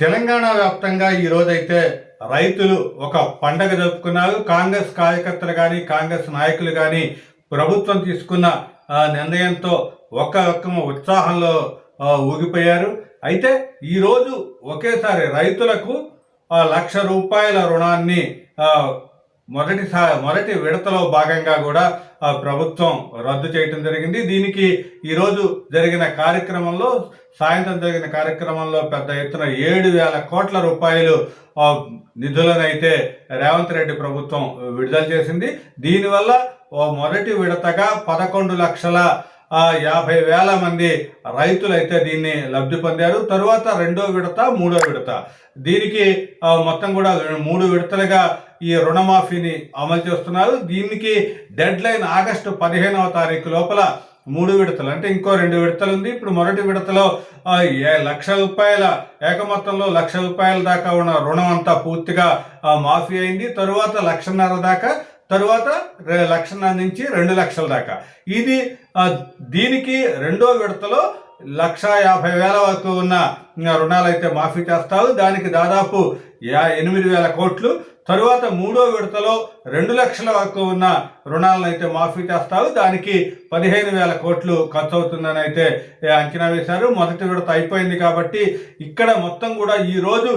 తెలంగాణ వ్యాప్తంగా ఈ రోజైతే రైతులు ఒక పండగ జరుపుకున్నారు. కాంగ్రెస్ కార్యకర్తలు కానీ కాంగ్రెస్ నాయకులు కానీ ప్రభుత్వం తీసుకున్న నిర్ణయంతో ఒక రకం ఉత్సాహంలో ఊగిపోయారు. అయితే ఈరోజు ఒకేసారి రైతులకు లక్ష రూపాయల రుణాన్ని మొదటి మొదటి విడతలో భాగంగా కూడా ప్రభుత్వం రద్దు చేయటం జరిగింది. దీనికి ఈరోజు జరిగిన కార్యక్రమంలో సాయంత్రం జరిగిన కార్యక్రమంలో పెద్ద ఎత్తున ఏడు వేల కోట్ల రూపాయలు నిధులనైతే రేవంత్ రెడ్డి ప్రభుత్వం విడుదల చేసింది. దీనివల్ల ఓ మొదటి విడతగా పదకొండు లక్షల యాభై వేల మంది రైతులైతే దీన్ని లబ్ధి పొందారు. తరువాత రెండో విడత మూడో విడత. దీనికి మొత్తం కూడా మూడు విడతలుగా ఈ రుణమాఫీని అమలు చేస్తున్నారు. దీనికి డెడ్ లైన్ ఆగస్టు పదిహేనవ తారీఖు లోపల మూడు విడతలు అంటే ఇంకో రెండు విడతలు ఉంది. ఇప్పుడు మొదటి విడతలో ఏ- లక్ష రూపాయల ఏకమొత్తంలో లక్ష రూపాయల దాకా ఉన్న రుణం అంతా పూర్తిగా మాఫీ అయింది. తరువాత లక్షన్నర దాకా తరువాత లక్షన్నర నుంచి రెండు లక్షల దాకా. ఇది దీనికి రెండో విడతలో లక్ష యాభై వేల వరకు ఉన్న రుణాలు అయితే మాఫీ చేస్తారు. దానికి దాదాపు ఎనిమిది వేల కోట్లు. తరువాత మూడో విడతలో రెండు లక్షల వరకు ఉన్న రుణాలను అయితే మాఫీ చేస్తారు దానికి పదిహేను వేల కోట్లు ఖర్చు అవుతుందని అయితే అంచనా వేశారు. మొదటి విడత అయిపోయింది కాబట్టి ఇక్కడ మొత్తం కూడా ఈరోజు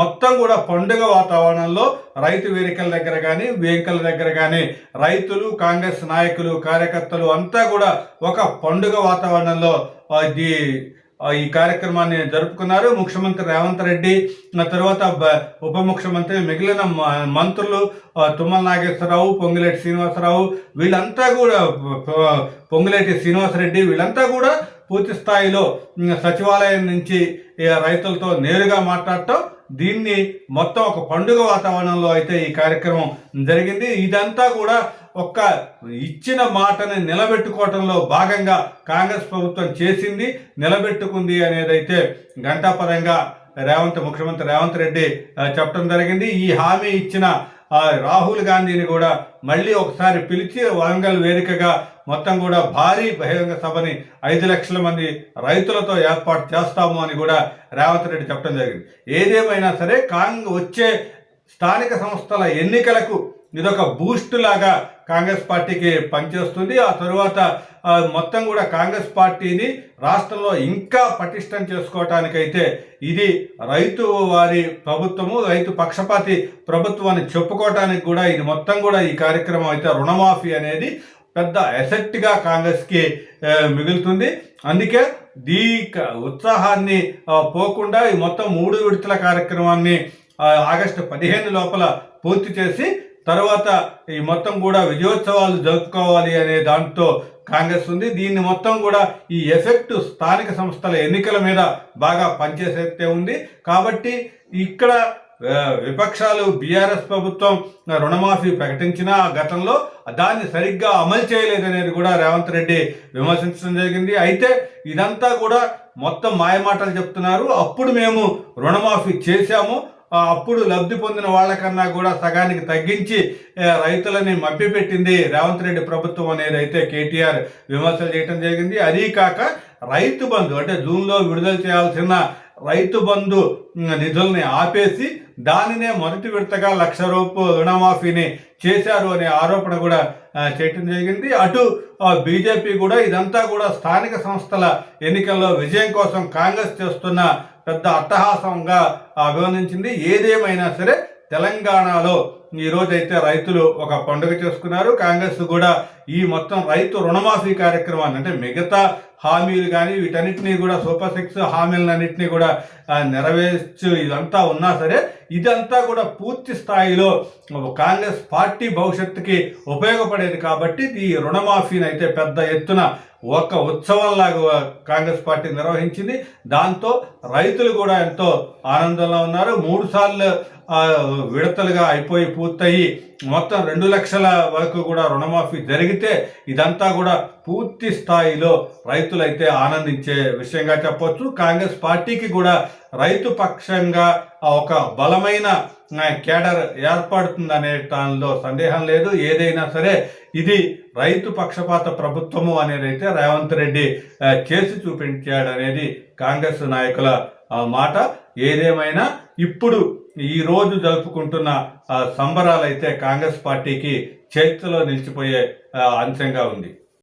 మొత్తం కూడా పండుగ వాతావరణంలో రైతు వేదికల దగ్గర కానీ వేదికల దగ్గర కానీ రైతులు కాంగ్రెస్ నాయకులు కార్యకర్తలు అంతా కూడా ఒక పండుగ వాతావరణంలో అది ఈ కార్యక్రమాన్ని జరుపుకున్నారు. ముఖ్యమంత్రి రేవంత్ రెడ్డి తర్వాత ఉప ముఖ్యమంత్రి మిగిలిన మ- మంత్రులు తుమ్మల నాగేశ్వరరావు పొంగులేటి శ్రీనివాసరావు వీళ్ళంతా కూడా ప- పొంగులేటి శ్రీనివాసరెడ్డి వీళ్ళంతా కూడా పూర్తి స్థాయిలో సచివాలయం నుంచి రైతులతో నేరుగా మాట్లాడటం దీన్ని మొత్తం ఒక పండుగ వాతావరణంలో అయితే ఈ కార్యక్రమం జరిగింది. ఇదంతా కూడా ఒక్క ఇచ్చిన మాటని నిలబెట్టుకోవటంలో భాగంగా కాంగ్రెస్ ప్రభుత్వం చేసింది నిలబెట్టుకుంది అనేదైతే గంటాపరంగా రేవంత్ ముఖ్యమంత్రి రేవంత్ రెడ్డి చెప్పడం జరిగింది. ఈ హామీ ఇచ్చిన రాహుల్ గాంధీని కూడా మళ్ళీ ఒకసారి పిలిచి వరంగల్ వేదికగా మొత్తం కూడా భారీ బహిరంగ సభని ఐదు లక్షల మంది రైతులతో ఏర్పాటు చేస్తాము అని కూడా రేవంత్ రెడ్డి చెప్పడం జరిగింది. ఏదేమైనా సరే కాంగ్ వచ్చే స్థానిక సంస్థల ఎన్నికలకు ఇదొక బూస్ట్ లాగా కాంగ్రెస్ పార్టీకి పనిచేస్తుంది. ఆ తరువాత మొత్తం కూడా కాంగ్రెస్ పార్టీని రాష్ట్రంలో ఇంకా పటిష్టం చేసుకోవటానికైతే ఇది రైతు వారి ప్రభుత్వము రైతు పక్షపాతి ప్రభుత్వాన్ని చెప్పుకోవటానికి కూడా ఇది మొత్తం కూడా ఈ కార్యక్రమం అయితే రుణమాఫీ అనేది పెద్ద ఎసెట్గా కాంగ్రెస్కి మిగులుతుంది. అందుకే దీ ఉత్సాహాన్ని పోకుండా ఈ మొత్తం మూడు విడతల కార్యక్రమాన్ని ఆగస్టు పదిహేను లోపల పూర్తి చేసి తర్వాత ఈ మొత్తం కూడా విజయోత్సవాలు జరుపుకోవాలి అనే దాంతో కాంగ్రెస్ ఉంది. దీన్ని మొత్తం కూడా ఈ ఎఫెక్ట్ స్థానిక సంస్థల ఎన్నికల మీద బాగా పనిచేసేస్తే ఉంది. కాబట్టి ఇక్కడ విపక్షాలు బీఆర్ఎస్ ప్రభుత్వం రుణమాఫీ ప్రకటించిన గతంలో దాన్ని సరిగ్గా అమలు చేయలేదనేది కూడా రేవంత్ రెడ్డి విమర్శించడం జరిగింది. అయితే ఇదంతా కూడా మొత్తం మాయమాటలు చెప్తున్నారు. అప్పుడు మేము రుణమాఫీ చేశాము. అప్పుడు లబ్ధి పొందిన వాళ్ళకన్నా కూడా సగానికి తగ్గించి రైతులని మభ్యపెట్టింది రేవంత్ రెడ్డి ప్రభుత్వం అనేది అయితే కేటీఆర్ విమర్శలు చేయడం జరిగింది. అదీ కాక రైతు బంధు అంటే జూన్లో విడుదల చేయాల్సిన రైతు బంధు నిధుల్ని ఆపేసి దానినే మొదటి విడతగా లక్ష రూపాయలు రుణమాఫీని చేశారు అనే ఆరోపణ కూడా చేయటం జరిగింది. అటు బీజేపీ కూడా ఇదంతా కూడా స్థానిక సంస్థల ఎన్నికల్లో విజయం కోసం కాంగ్రెస్ చేస్తున్న పెద్ద అట్టహాసంగా అభివర్ణించింది ఏదేమైనా సరే తెలంగాణలో ఈ రోజైతే రైతులు ఒక పండుగ చేసుకున్నారు. కాంగ్రెస్ కూడా ఈ మొత్తం రైతు రుణమాఫీ కార్యక్రమాన్ని అంటే మిగతా హామీలు కానీ వీటన్నిటినీ కూడా సూపర్ సిక్స్ హామీలన్నింటినీ కూడా నెరవేర్చు ఇదంతా ఉన్నా సరే ఇదంతా కూడా పూర్తి స్థాయిలో కాంగ్రెస్ పార్టీ భవిష్యత్తుకి ఉపయోగపడేది కాబట్టి ఈ రుణమాఫీని అయితే పెద్ద ఎత్తున ఒక ఉత్సవంలాగా కాంగ్రెస్ పార్టీ నిర్వహించింది. దాంతో రైతులు కూడా ఎంతో ఆనందంలో ఉన్నారు. మూడు సార్లు విడతలుగా అయిపోయి పూర్తయి మొత్తం రెండు లక్షల వరకు కూడా రుణమాఫీ జరిగితే ఇదంతా కూడా పూర్తి స్థాయిలో రైతులైతే ఆనందించే విషయంగా చెప్పవచ్చు కాంగ్రెస్ పార్టీకి కూడా రైతు పక్షంగా ఒక బలమైన కేడర్ ఏర్పడుతుందనే దానిలో సందేహం లేదు. ఏదైనా సరే ఇది రైతు పక్షపాత ప్రభుత్వము అనేది అయితే రేవంత్ రెడ్డి చేసి చూపించాడు అనేది కాంగ్రెస్ నాయకుల మాట ఏదేమైనా ఇప్పుడు ఈ రోజు జరుపుకుంటున్న సంబరాలైతే కాంగ్రెస్ పార్టీకి చరిత్రలో నిలిచిపోయే అంశంగా ఉంది.